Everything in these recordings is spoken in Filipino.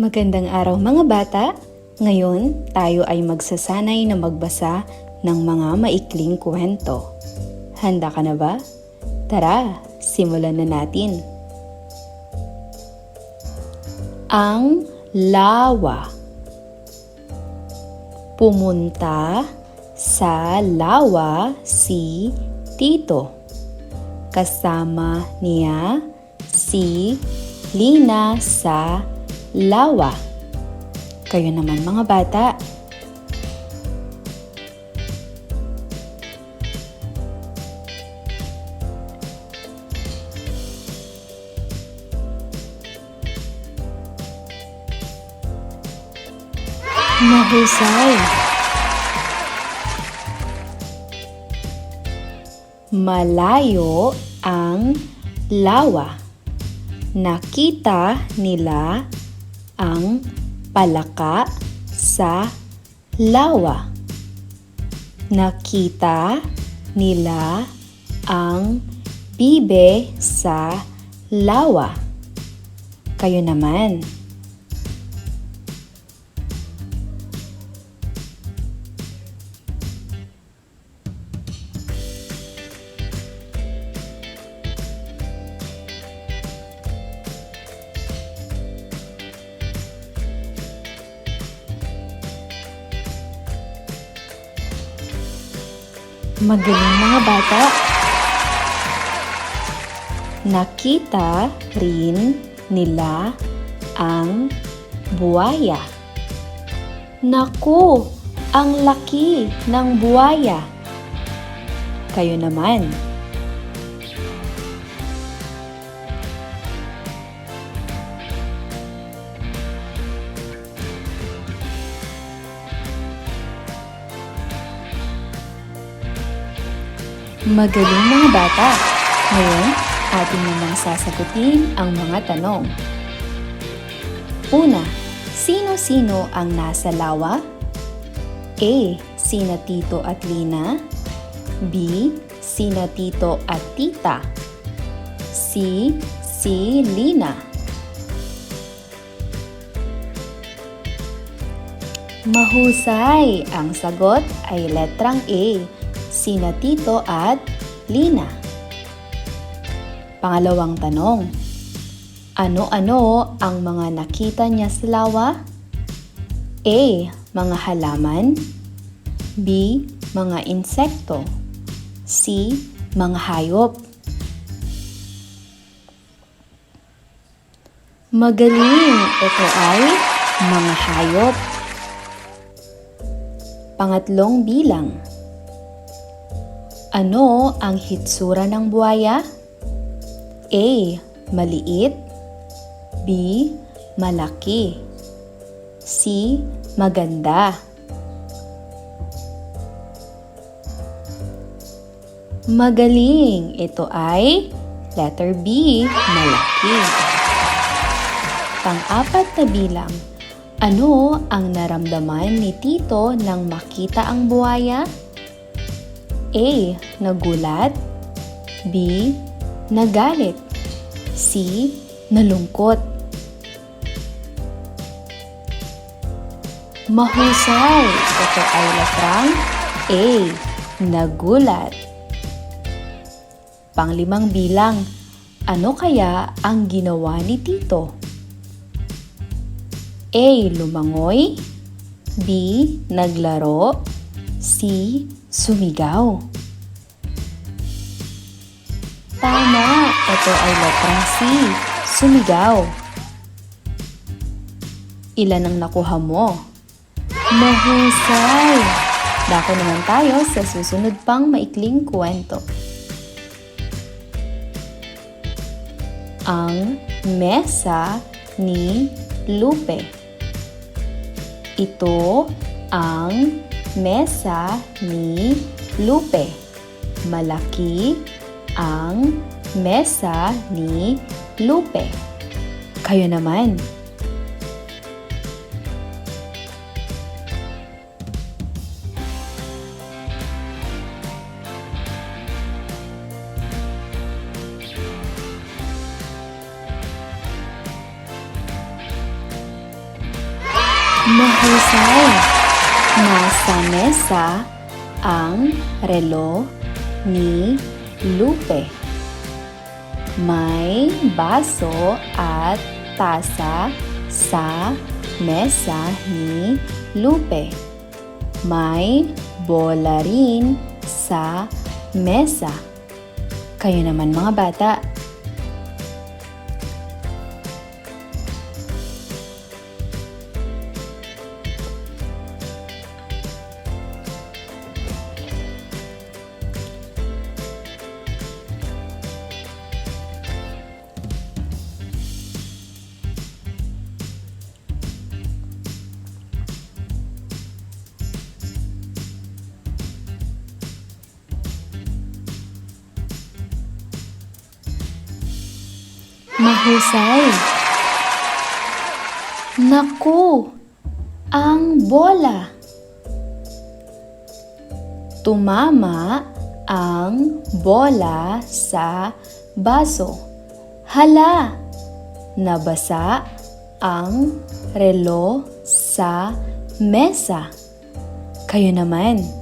Magandang araw mga bata! Ngayon, tayo ay magsasanay na magbasa ng mga maikling kwento. Handa ka na ba? Tara, simulan na natin. Ang lawa Pumunta sa lawa si Tito. Kasama niya si Lina sa lawa. Kayo naman mga bata. Mahusay. Malayo ang lawa. Nakita nila ang palaka sa lawa. Nakita nila ang bibe sa lawa. Kayo naman. Magaling mga bata. Nakita rin nila ang buwaya. Naku, ang laki ng buwaya. Kayo naman. Magaling mga bata. Ngayon, ating namang sasagutin ang mga tanong. Una, sino-sino ang nasa lawa? A. Sina Tito at Lina B. Sina Tito at Tita C. Si Lina Mahusay! Ang sagot ay letrang A. Sina Tito at Lina. Pangalawang tanong. Ano-ano ang mga nakita niya sa lawa? A. Mga halaman B. Mga insekto C. Mga hayop Magaling! Ito ay mga hayop. Pangatlong bilang. Ano ang hitsura ng buhaya? A. Maliit B. Malaki C. Maganda Magaling! Ito ay letter B. Malaki Pang-apat na bilang. Ano ang naramdaman ni Tito nang makita ang buhaya? A. Nagulat B. Nagalit C. Nalungkot Mahusay! Ito ay letrang A. Nagulat Panglimang bilang. Ano kaya ang ginawa ni Tito? A. Lumangoy B. Naglaro C. Sumigaw Tama! Ito ay letrang C. Sumigaw. Ilan ang nakuha mo? Mahusay! Dako naman tayo sa susunod pang maikling kwento. Ang mesa ni Lupe. Ito ang mesa ni Lupe. Malaki ang mesa ni Lupe. Kayo naman. Mahusay! Nasa mesa ang relo ni Lupe. May baso at tasa sa mesa ni Lupe. May bola rin sa mesa. Kayo naman mga bata, Mahusay! Naku! Ang bola! Tumama ang bola sa baso. Hala! Nabasa ang relo sa mesa. Kayo naman.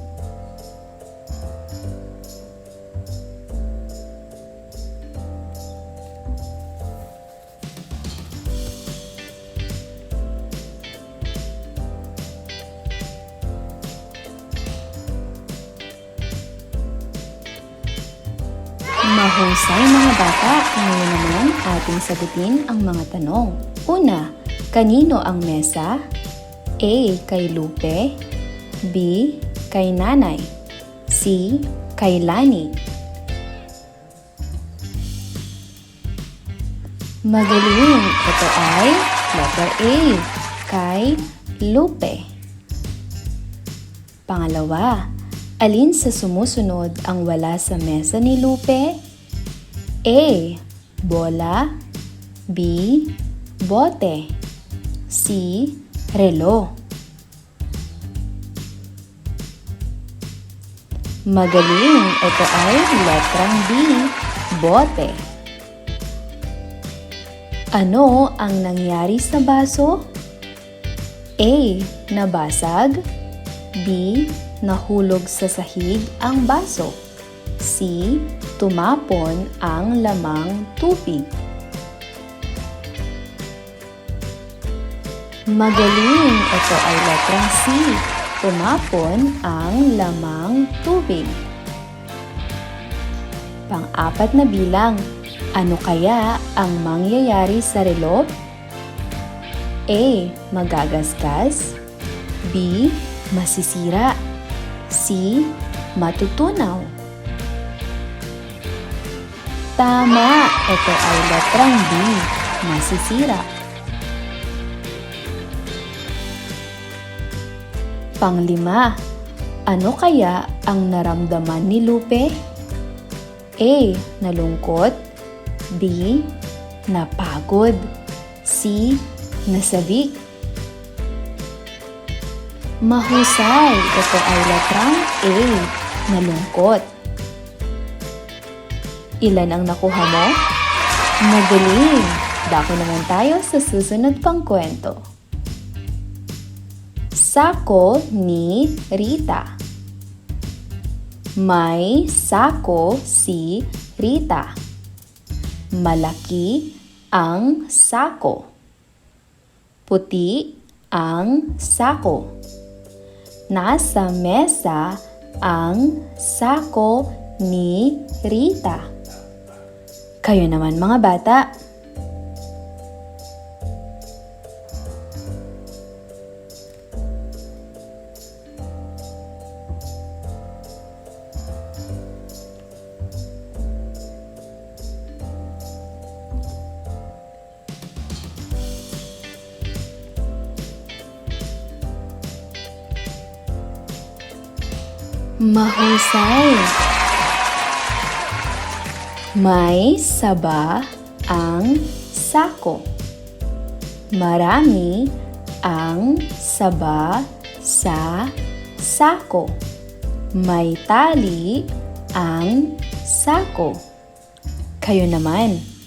Mahusay mga bata, ngayon naman ating sagutin ang mga tanong. Una, kanino ang mesa? A. Kay Lupe B. Kay Nanay C. Kay Lani Magaling! Ito ay letter A. Kay Lupe Pangalawa, alin sa sumusunod ang wala sa mesa ni Lupe? A. Bola B. Bote C. Relo Magaling! Ito ay letrang B. Bote Ano ang nangyari sa baso? A. Nabasag B. Nahulog sa sahig ang baso C. Tumapon ang lamang tubig Magaling! Ito ay letrang C. Tumapon ang lamang tubig. Pang-apat na bilang. Ano kaya ang mangyayari sa relo? A. Magagasgas B. Masisira C. Matutunaw Tama! Ito ay letrang B. Masisira. Panglima, ano kaya ang naramdaman ni Lupe? A. Nalungkot B. Napagod C. Nasabik Mahusay! Ito ay letrang A. Nalungkot. Ilan ang nakuha mo? Magaling! Dako naman tayo sa susunod pang kwento. Sako ni Rita. May sako si Rita. Malaki ang sako. Puti ang sako. Nasa mesa ang sako ni Rita. Kayo naman mga bata, Mahusay. May saba ang sako. Marami ang saba sa sako. May tali ang sako. Kayo naman.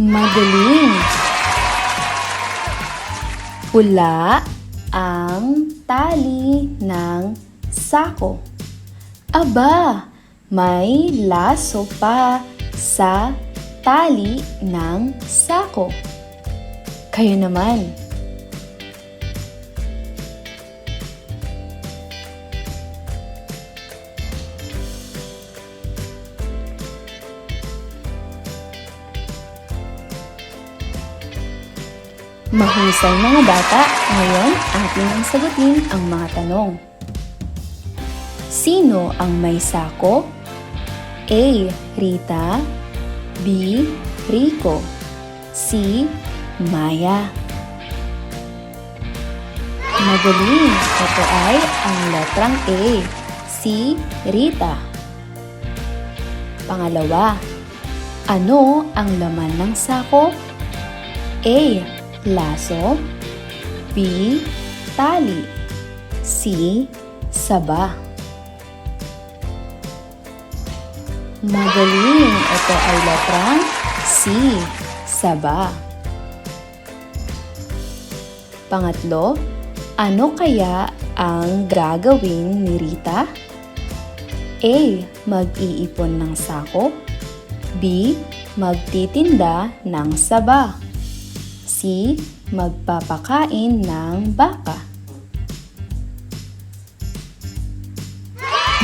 Magaling! Pula ang tali ng sako. Aba, may laso pa sa tali ng sako. Kayo naman. Mahusay mga bata, ngayon atin ang sagutin ang mga tanong. Sino ang may sako? A. Rita B. Rico C. Maya Magaling! Ito ay ang letrang A. Si Rita. Pangalawa, ano ang laman ng sako? A. Laso B. Tali C. Saba Magaling! Ito ay letrang C. Saba Pangatlo, ano kaya ang gagawin ni Rita? A. Mag-iipon ng sako B. Magtitinda ng saba C. Magpapakain ng baka.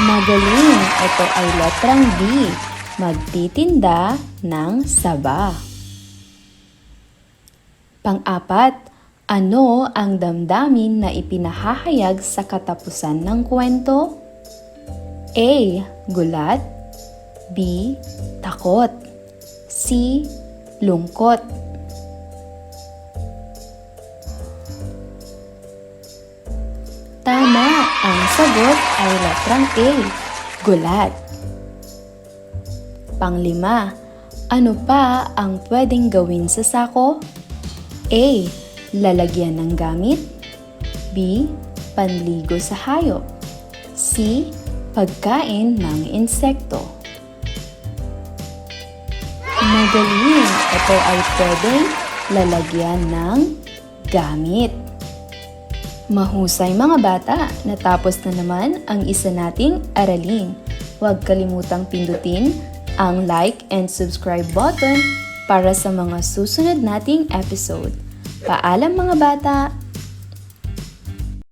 Magaling! Ito ay letrang B. Magtitinda ng saba. Pang-apat, ano ang damdamin na ipinahahayag sa katapusan ng kwento? A. Gulat B. Takot C. Lungkot ay letrang A. Gulat. Panglima, ano pa ang pwedeng gawin sa sako? A. Lalagyan ng gamit B. Panligo sa hayop C. Pagkain ng insekto Magaling! Ito ay pwedeng lalagyan ng gamit. Mahusay mga bata, natapos na naman ang isa nating aralin. Huwag kalimutang pindutin ang like and subscribe button para sa mga susunod nating episode. Paalam mga bata!